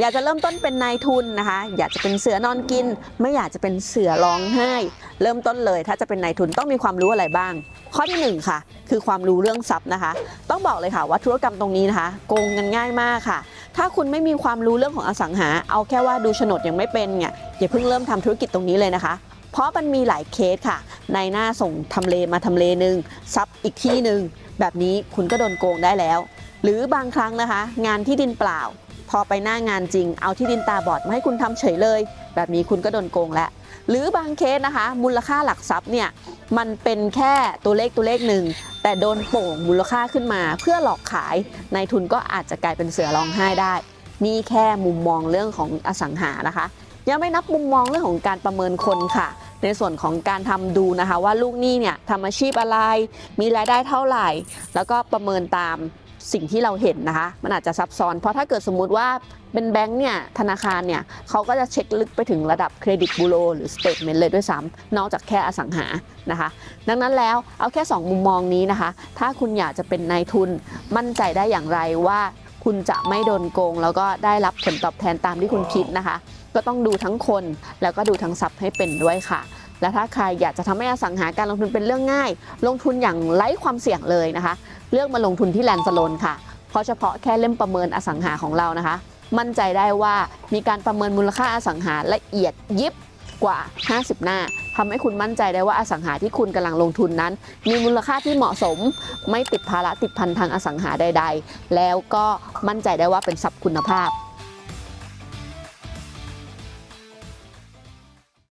อยากจะเริ่มต้นเป็นนายทุนนะคะ อยากจะเป็นเสือนอนกิน ไม่อยากจะเป็นเสือร้องไห้ เริ่มต้นเลย ถ้าจะเป็นนายทุนต้องมีความรู้อะไรบ้าง ข้อที่หนึ่งค่ะ คือความรู้เรื่องทรัพย์นะคะ ต้องบอกเลยค่ะว่าธุรกรรมตรงนี้นะคะโกงกันง่ายมากค่ะ ถ้าคุณไม่มีความรู้เรื่องของอสังหา เอาแค่ว่าดูโฉนดยังไม่เป็นเนี่ยอย่าเพิ่งเริ่มทำธุรกิจตรงนี้เลยนะคะเพราะมันมีหลายเคสค่ะ ในหน้าส่งทำเลมาทำเลหนึ่งซับอีกที่หนึ่งแบบนี้คุณก็โดนโกงได้แล้ว หรือบางครั้งนะคะ งานที่ดินเปล่า พอไปหน้างานจริง เอาที่ดินตาบอดมาให้คุณทำเฉยเลย แบบนี้คุณก็โดนโกงแล้วหรือบางเคสนะคะ มูลค่าหลักทรัพย์เนี่ยมันเป็นแค่ตัวเลขตัวเลขหนึ่งแต่โดนโป่งมูลค่าขึ้นมา เพื่อหลอกขายนายทุนก็อาจจะกลายเป็นเสือร้องไห้ได้ นี่แค่มุมมองเรื่องของอสังหานะคะ ยังไม่นับมุมมองเรื่องของการประเมินคนค่ะ ในส่วนของการทำดูนะคะ ว่าลูกหนี้เนี่ยทำอาชีพอะไร มีรายได้เท่าไหร่ แล้วก็ประเมินตาม สิ่งที่เราเห็นนะคะ มันอาจจะซับซ้อน เพราะถ้าเกิดสมมุติว่าเป็นแบงค์เนี่ยธนาคารเนี่ยเขาก็จะเช็คลึกไปถึงระดับเครดิตบูโรหรือสเตทเมนต์เลยด้วยซ้ำนอกจากแค่อสังหานะคะ ดังนั้นแล้วเอาแค่ 2 มุมมองนี้นะคะ ถ้าคุณอยากจะเป็นนายทุนมั่นใจได้อย่างไรว่าคุณจะไม่โดนโกง แล้วก็ได้รับผลตอบแทนตามที่คุณคิดนะคะ ก็ต้องดูทั้งคนแล้วก็ดูทั้งทรัพย์ให้เป็นด้วยค่ะ และถ้าใครอยากจะทำให้อสังหาการลงทุนเป็นเรื่องง่าย ลงทุนอย่างไร้ความเสี่ยงเลยนะคะ เลือกมาลงทุนที่แลนด์สโลนค่ะ เพราะเฉพาะแค่เล่มประเมินอสังหาของเรานะคะ มั่นใจได้ว่ามีการประเมินมูลค่าอสังหาละเอียดยิบกว่า 50 หน้าทำให้คุณมั่นใจได้ว่าอสังหาที่คุณกำลังลงทุนนั้น มีมูลค่าที่เหมาะสม ไม่ติดภาระติดพันทางอสังหาใด ๆ แล้วก็มั่นใจได้ว่าเป็นทรัพย์คุณภาพ